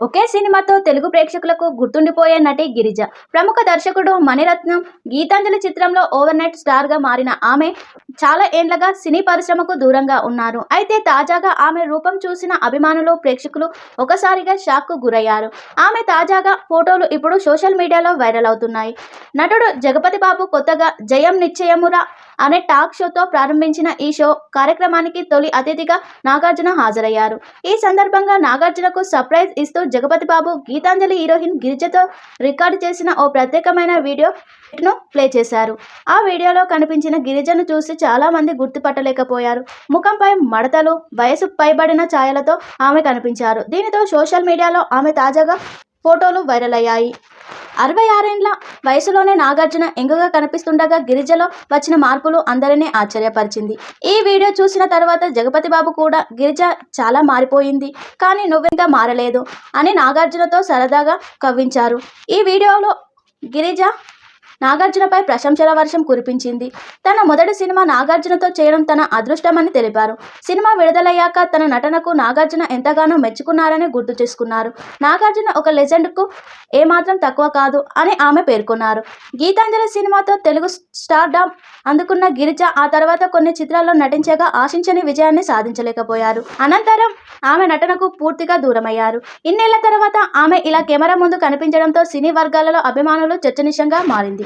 ఒకే సినిమాతో తెలుగు ప్రేక్షకులకు గుర్తుండిపోయే నటి గిరిజ. ప్రముఖ దర్శకుడు మణిరత్నం గీతాంజలి చిత్రంలో ఓవర్ నైట్ స్టార్గా మారిన ఆమె చాలా ఏండ్లగా సినీ పరిశ్రమకు దూరంగా ఉన్నారు. అయితే తాజాగా ఆమె రూపం చూసిన అభిమానులు ప్రేక్షకులు ఒకసారిగా షాక్కు గురయ్యారు. ఆమె తాజాగా ఫోటోలు ఇప్పుడు సోషల్ మీడియాలో వైరల్ అవుతున్నాయి. నటుడు జగపతి బాబు కొత్తగా జయం నిశ్చయమురా అనే టాక్ షోతో ప్రారంభించిన ఈ షో కార్యక్రమానికి తొలి అతిథిగా నాగార్జున హాజరయ్యారు. ఈ సందర్భంగా నాగార్జునకు సర్ప్రైజ్ ఇస్తూ జగపతి బాబు గీతాంజలి హీరోయిన్ గిరిజతో రికార్డు చేసిన ఓ ప్రత్యేకమైన వీడియో ను ప్లే చేశారు. ఆ వీడియోలో కనిపించిన గిరిజను చూసి చాలా మంది గుర్తుపట్టలేకపోయారు. ముఖంపై మడతలు వయసు పైబడిన ఛాయలతో ఆమె కనిపించారు. దీనితో సోషల్ మీడియాలో ఆమె తాజాగా ఫోటోలు వైరల్ అయ్యాయి. అరవై ఆరేండ్ల వయసులోనే నాగార్జున ఎంగుగా కనిపిస్తుండగా గిరిజలో వచ్చిన మార్పులు అందరినీ ఆశ్చర్యపరిచింది. ఈ వీడియో చూసిన తర్వాత జగపతి బాబు కూడా గిరిజ చాలా మారిపోయింది. కానీ నువ్వింకా మారలేదు అని నాగార్జునతో సరదాగా కవ్వించారు. ఈ వీడియోలో గిరిజ నాగార్జునపై ప్రశంసల వర్షం కురిపించింది. తన మొదటి సినిమా నాగార్జునతో చేయడం తన అదృష్టమని తెలిపారు. సినిమా విడుదలయ్యాక తన నటనకు నాగార్జున ఎంతగానో మెచ్చుకున్నారని గుర్తు చేసుకున్నారు. నాగార్జున ఒక లెజెండ్కు ఏమాత్రం తక్కువ కాదు అని ఆమె పేర్కొన్నారు. గీతాంజలి సినిమాతో తెలుగు స్టార్డామ్ అందుకున్న గిరిజ ఆ తర్వాత కొన్ని చిత్రాల్లో నటించగా ఆశించని విజయాన్ని సాధించలేకపోయారు. అనంతరం ఆమె నటనకు పూర్తిగా దూరమయ్యారు. ఇన్నేళ్ళ తర్వాత ఆమె ఇలా కెమెరా ముందు కనిపించడంతో సినీ వర్గాలలో అభిమానులు చర్చనీయంగా మారింది.